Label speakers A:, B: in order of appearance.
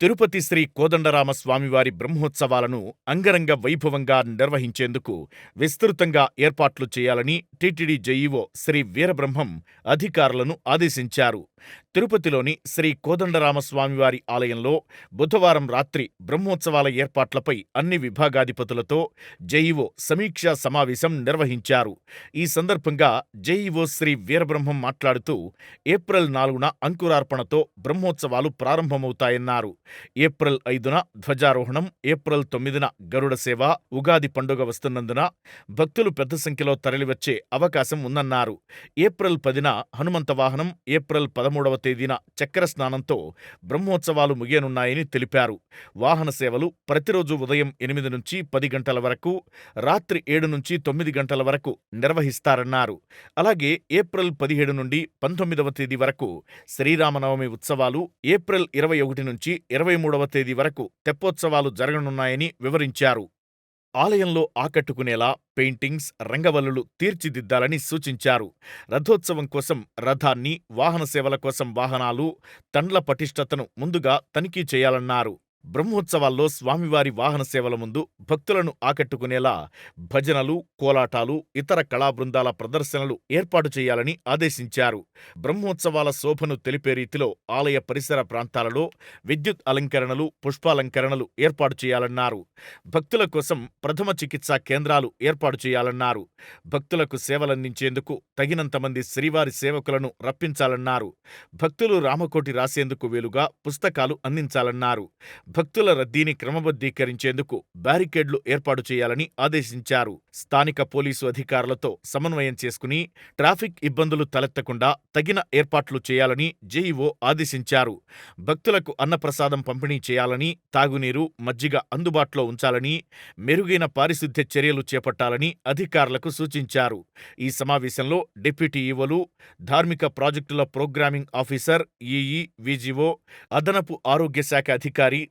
A: తిరుపతి శ్రీ కోదండరామ స్వామివారి బ్రహ్మోత్సవాలను అంగరంగ వైభవంగా నిర్వహించేందుకు విస్తృతంగా ఏర్పాట్లు చేయాలని టీటీడీ జెఇఓ శ్రీ వీరబ్రహ్మం అధికారులను ఆదేశించారు. తిరుపతిలోని శ్రీ కోదండరామస్వామివారి ఆలయంలో బుధవారం రాత్రి బ్రహ్మోత్సవాల ఏర్పాట్లపై అన్ని విభాగాధిపతులతో జెఇఓ సమీక్షా సమావేశం నిర్వహించారు. ఈ సందర్భంగా జెఇఓ శ్రీ వీరబ్రహ్మం మాట్లాడుతూ ఏప్రిల్ నాలుగున అంకురార్పణతో బ్రహ్మోత్సవాలు ప్రారంభమవుతాయన్నారు. ఏప్రిల్ ఐదున ధ్వజారోహణం, ఏప్రిల్ తొమ్మిదిన గరుడ సేవ, ఉగాది పండుగ వస్తున్నందున భక్తులు పెద్ద సంఖ్యలో తరలివచ్చే అవకాశం ఉందన్నారు. ఏప్రిల్ పదిన హనుమంత వాహనం, ఏప్రిల్ పదమూడవ తేదీన చక్కెర స్నానంతో బ్రహ్మోత్సవాలు ముగియనున్నాయని తెలిపారు. వాహన సేవలు ప్రతిరోజు ఉదయం ఎనిమిది నుంచి పది గంటల వరకు, రాత్రి ఏడు నుంచి తొమ్మిది గంటల వరకు నిర్వహిస్తారన్నారు. అలాగే ఏప్రిల్ పదిహేడు నుండి పంతొమ్మిదవ తేదీ వరకు శ్రీరామనవమి ఉత్సవాలు, ఏప్రిల్ ఇరవై ఒకటి నుంచి ఇరవై మూడవ తేదీ వరకు తెప్పోత్సవాలు జరగనున్నాయని వివరించారు. ఆలయంలో ఆకట్టుకునేలా పెయింటింగ్స్, రంగవల్లులు తీర్చిదిద్దాలని సూచించారు. రథోత్సవం కోసం రథాన్ని, వాహన సేవల కోసం వాహనాలు, తండ్ల పటిష్టతను ముందుగా తనిఖీ చేయాలన్నారు. బ్రహ్మోత్సవాల్లో స్వామివారి వాహన సేవల ముందు భక్తులను ఆకట్టుకునేలా భజనలు, కోలాటాలు, ఇతర కళాబృందాల ప్రదర్శనలు ఏర్పాటు చేయాలని ఆదేశించారు. బ్రహ్మోత్సవాల శోభను తెలిపే రీతిలో ఆలయ పరిసర ప్రాంతాలలో విద్యుత్ అలంకరణలు, పుష్పాలంకరణలు ఏర్పాటు చేయాలన్నారు. భక్తుల కోసం ప్రథమ చికిత్సా కేంద్రాలు ఏర్పాటు చేయాలన్నారు. భక్తులకు సేవలందించేందుకు తగినంతమంది శ్రీవారి సేవకులను రప్పించాలన్నారు. భక్తులు రామకోటి రాసేందుకు వీలుగా పుస్తకాలు అందించాలన్నారు. భక్తుల రద్దీని క్రమబద్ధీకరించేందుకు బ్యారికేడ్లు ఏర్పాటు చేయాలని ఆదేశించారు. స్థానిక పోలీసు అధికారులతో సమన్వయం చేసుకుని ట్రాఫిక్ ఇబ్బందులు తలెత్తకుండా తగిన ఏర్పాట్లు చేయాలని జేఈఓ ఆదేశించారు. భక్తులకు అన్నప్రసాదం పంపిణీ చేయాలని, తాగునీరు, మజ్జిగ అందుబాటులో ఉంచాలని, మెరుగైన పారిశుద్ధ్య చర్యలు చేపట్టాలని అధికారులకు సూచించారు. ఈ సమావేశంలో డిప్యూటీ ఈవోలు, ధార్మిక ప్రాజెక్టుల ప్రోగ్రామింగ్ ఆఫీసర్, ఈఈ, విజిఓ అదనపు ఆరోగ్య శాఖ అధికారి